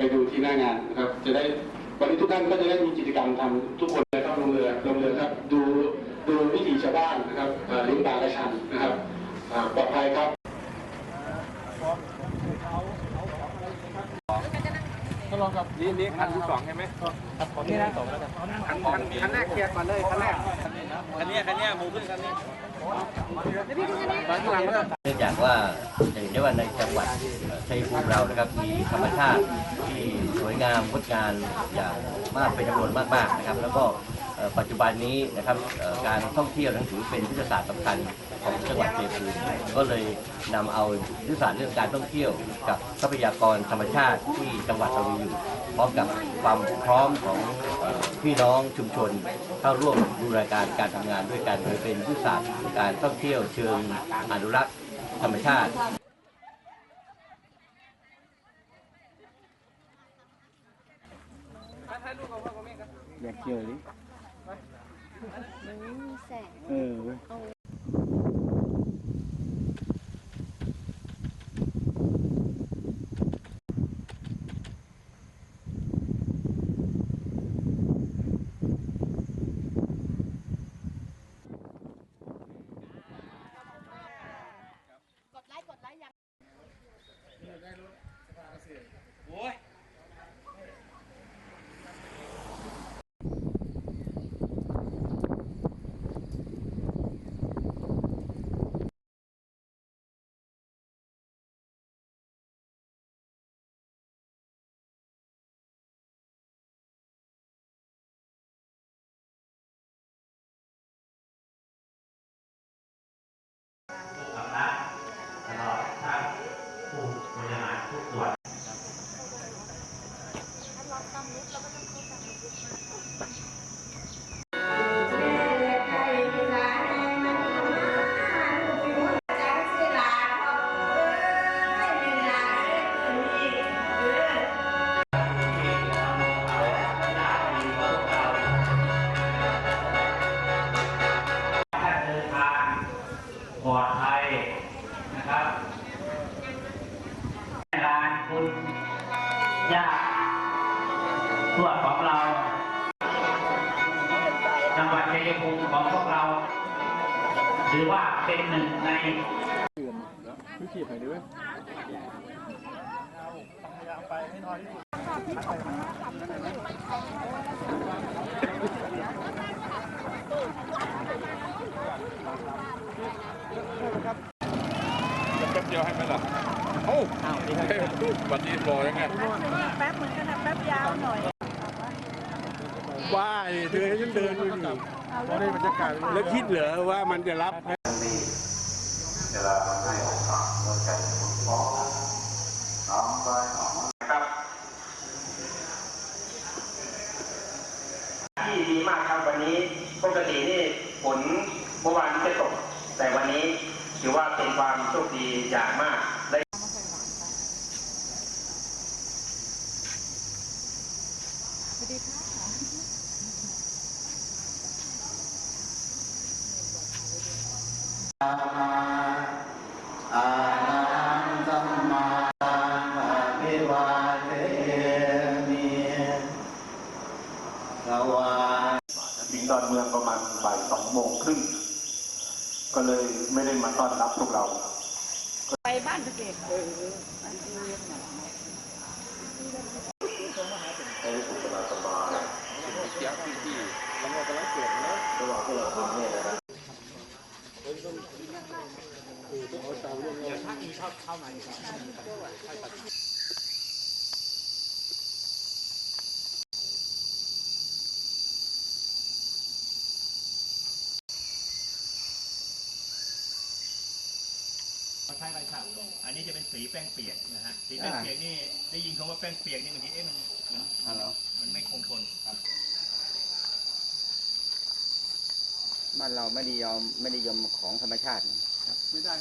ไปดูที่หน้างานนะครับ จะได้วันนี้ทุกท่านก็จะได้มีกิจกรรมทำทุกคนนะครับลงเรือลงเรือครับ ดูดูวิถีชาวบ้านนะครับเอ่อเลี้ยงปลากระชังนะครับอ่าปลอดภัยครับนี่นี่คันที่สองใช่ไหมนี่นะคันคันคันแรกเคลียร์ก่อนเลยคันแรกคันนี้คันนี้หมูขึ้นคันนี้ตอนข้างหลังก็เนื่อง จากว่าจะเห็นได้ว่าในจังหวัดชัยภูมิเรานะครับ มีธรรมชาติที่สวยงามงดงามอย่างมากเป็นจำนวนมากๆนะครับ แล้วก็ปัจจุบันนี้นะครับการท่องเที่ยวนั้นถือเป็นยุทธศาสตร์สำคัญของจังหวัดชัยภูมิก็เลยนำเอายุทธศาสตร์เรื่องการท่องเที่ยว กับทรัพยากรธรรมชาติที่จังหวัดเรามีอยู่พร้อมกับความพร้อมของพี่น้องชุมชนเข้าร่วมดูรายการการทำงานด้วยกันโดยเป็นยุทธศาสตร์การท่องเที่ยวเชิงอนุรักษ์ ธรรมชาติอยากเจอดิมันไม่มีแสงเออ ยภูมิของพวกเราถือว่าเป็นหนึ่งในพี่ขี่ไปด้วยแป๊บเดียวให้ไหมล่ะเอ้าบัดนี้รอยังไงแป๊บเหมือนกันนะแป๊บยาวหน่อยว่าดิเธอให้ฉันเดินอยากาศ แล้วคิดเหรอว่ามันจะรับไหมที่ดีมากครับวันนี้ปกตินี่ฝนเมื่อวานนี้จะตกแต่วันนี้ถือว่าเป็นความโชคดีอย่างมาก ด้อานังสัมมาอาภิวาเทมิสวาถึงดอนเมืองประมาณบ่ายสองโมงครึ่งก็เลยไม่ได้มาต้อนรับพวกเรา ไปบ้านเด็กเออใช่ใบฉาบอันนี้จะเป็นสีแป้งเปียกนะฮะ สีแป้งเปียกนี่ได้ยินคำว่าแป้งเปียกนี่บางทีเอ๊ะมันมันมันไม่คงทนครับบ้านเราไม่ได้ยอมไม่ได้ยอมของธรรมชาติ ไม่ได้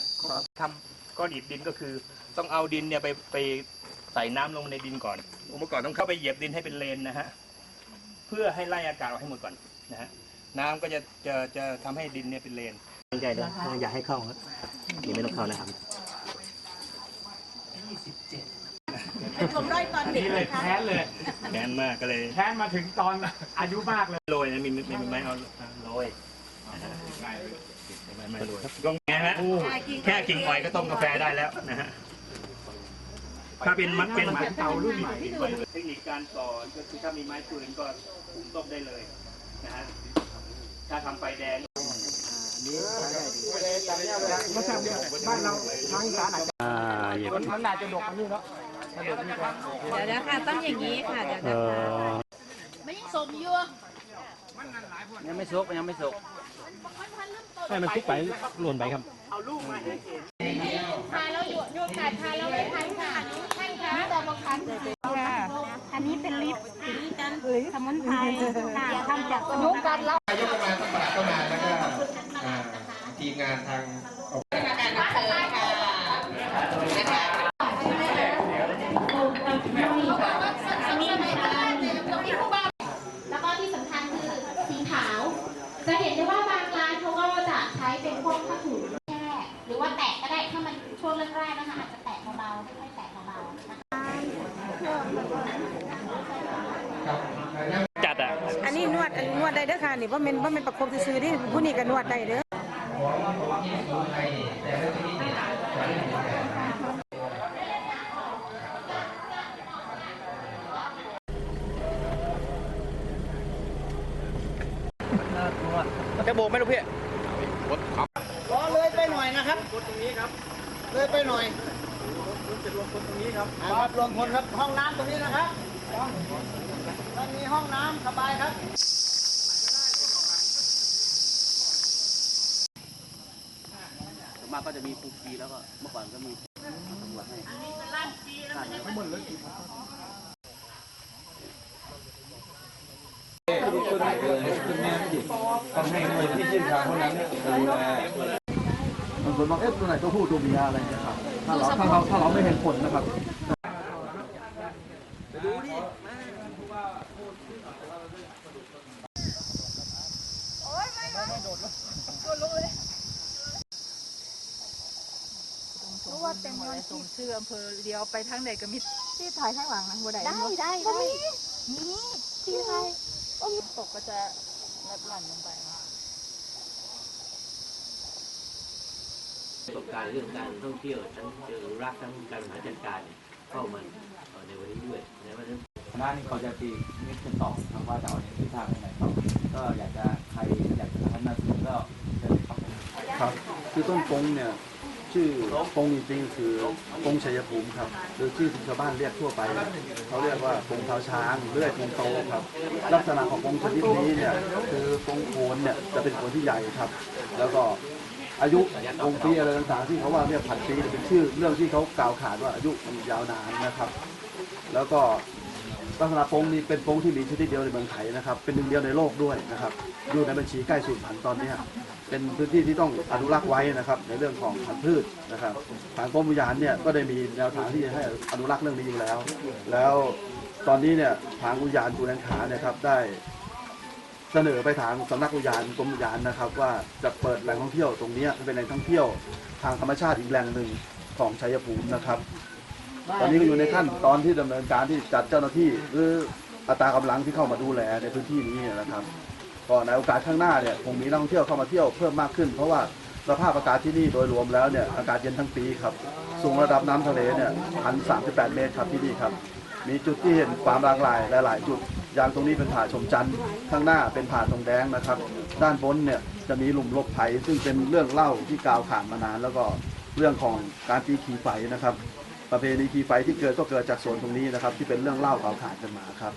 ทำก้อนอิฐดินก็คือ ต้องเอาดินเนี่ยไปไปใส่น้ำลงในดินก่อนอุปกรณ์ต้องเข้าไปเหยียบดินให้เป็นเลนนะฮะเพื่อให้ไล่อากาศออกให้หมดก่อนนะฮะน้ำก็จะจะจะทำให้ดินเนี่ยเป็นเลนใหญ่เลยอย่าให้เข้าครับไม่ต้องเข้านะครับเป็นผมด้อยตอนเด็กนี่เลยนะคะแค้นเลยแค้นมากก็เลยแค้นมาถึงตอนอายุมากเลยโรยนะมีมีมีไม้เอาโรยนะฮะ ไม่ไม่โรยก็ไงฮะแค่กิ่งอ้อยก็ต้มกาแฟได้แล้วนะฮะถ้าเป็นมัดเป็นเตารุ่นใหม่เทคนิคการสอนก็คือถ้ามีไม้ปืนก็หุงต้มได้เลยนะฮะถ้าทำไฟแดงบ้านเราทางอีสานอาจจะมันมันอาจจะดกกว่านี้เนาะเดี๋ยวนะคะต้องอย่างนี้ค่ะเดี๋ยวนะคะไม่สมยั่วยังไม่สุกยังไม่สุก ให้มันทุกไปหล่นไปครับ เอาลูกมาให้เหยุดหยุดค่ะทานแล้วไม่ทันค่ะท่านคะแต่บางครั้งค่ะอันนี้เป็นลิฟต์สมุนไพรค่ะทำจากสมุนไพรแล้วนายกก็มาท่านประหลัดก็มาแล้วก็ทีมงานทางแล้วก็ที่สำคัญคือสีขาว จะเห็นได้ว่าบางร้านเขาก็จะใช้เป็น พวกผ้าถุงแช่หรือว่าแตะก็ได้ถ้ามันช่วงแรกๆนะคะอาจจะแตะเบาๆค่อยๆแตะเบาๆนะคะจัดอะอันนี้นวดอันนวดได้เด้อค่ะนี่ว่ามันว่ามันประคบซื่อๆนี่ผู้นี้ก็นวดได้เด้อจะโบกไหมลูกพี่ รอเลยไปหน่อยนะ ครับกดตรงนี้ครับ เลยไปหน่อยจะรวมคนตรงนี้ครับครับรวมคนครับห้องน้ำตรงนี้นะครับมันมีห้องน้ำสบายครับมาก็จะมีปูกีแล้วก็เมื่อก่อนก็มีตำรวจให้ต้องให้หน่วยที่เชี่ยวชาญเท่านั้นดูแล บางคนบอกเอ๊ะตัวไหนตัวผู้ตัวเมียอะไรเนี่ยครับถ้าเราถ้าเราถ้าเราไม่เห็นผลนะครับรู้ว่าเป็นย้อนที่ชื่ออำเภอเลี้ยวไปทางไหนก็มีที่ถ่ายข้างหลังนะบัวใดได้ได้ได้นี่ที่ไทยตกก็จะลัดหลั่นลงไป ประสบการณ์เรื่องการท่องเที่ยวทั้งเชิงรักทั้งการบริหารจัดการเข้ามาในวันนี้ด้วยในวันนี้คณะนี้เขาจะตีมิตรต่อทางว่าจะเอาในทิศทางไหนต่อก็อยากจะใครอยากจะพัฒนาสิ่งก็เชิญเลยครับคือต้นกงเนี่ยชื่อกงจริงๆคือกงชัยภูมิครับหรือชื่อชาวบ้านเรียกทั่วไป เขาเรียกว่ากงเท้าช้างเลื่อยกงโตครับ ลักษณะของกงชนิดนี้เนี่ยคือกงโคนเนี่ยจะเป็นโคนที่ใหญ่ครับ แล้วก็ อายุกงค์ปีอะไรต่างๆ ที่เขาว่าเรียผัดปีเป็นชื่อเรื่องที่เขากล่าวขานว่าอายุมันยาวนานนะครับ แล้วก็ลักษณะโปงนี้เป็นโปงที่มีชนิดเดียวในเมืองไทยนะครับ เป็นหนึ่งเดียวในโลกด้วยนะครับอยู่ในบัญชีใกล้สูญพันธุ์ตอนนี้เป็นพื้นที่ที่ต้องอนุรักษ์ไว้นะครับ ในเรื่องของพันธุ์พืชนะครับทางกรมอุทยานเนี่ยก็ได้มีแนวทางที่จะให้อนุรักษ์เรื่องนี้อยู่แล้ว แล้วตอนนี้เนี่ยทางอุทยานภูแลนขาเนี่ยครับได้ เสนอไปทางสำนักอุทยานกรมอุทยานนะครับ ว่าจะเปิดแหล่งท่องเที่ยวตรงนี้เป็นแหล่งท่องเที่ยวทางธรรมชาติอีกแหล่งหนึ่งของชัยภูมินะครับ ตอนนี้ก็อยู่ในขั้นตอนที่ดำเนินการที่จัดเจ้าหน้าที่หรืออัตรากำลังที่เข้ามาดูแลในพื้นที่นี้นะครับก็ในโอกาสข้างหน้าเนี่ยคงมีนักท่องเที่ยวเข้ามาเที่ยวเพิ่มมากขึ้น เพราะว่าสภาพอากาศที่นี่โดยรวมแล้วเนี่ยอากาศเย็นทั้งปีครับ สูงระดับน้ำทะเลเนี่ยพันสามสิบแปดเมตรครับที่นี่ครับ มีจุดที่เห็นความหลากหลายหลายๆ จุด อย่างตรงนี้เป็นผาชมจันทร์ข้างหน้าเป็นผาทรงแดงนะครับ ด้านบนเนี่ยจะมีหลุมลบไผ่ซึ่งเป็นเรื่องเล่าที่กล่าวขานมานาน แล้วก็เรื่องของการตีขีไฟนะครับ ประเพณีขีไฟที่เกิดก็เกิดจากสวนตรงนี้นะครับ ที่เป็นเรื่องเล่ากล่าวขานกันมาครับ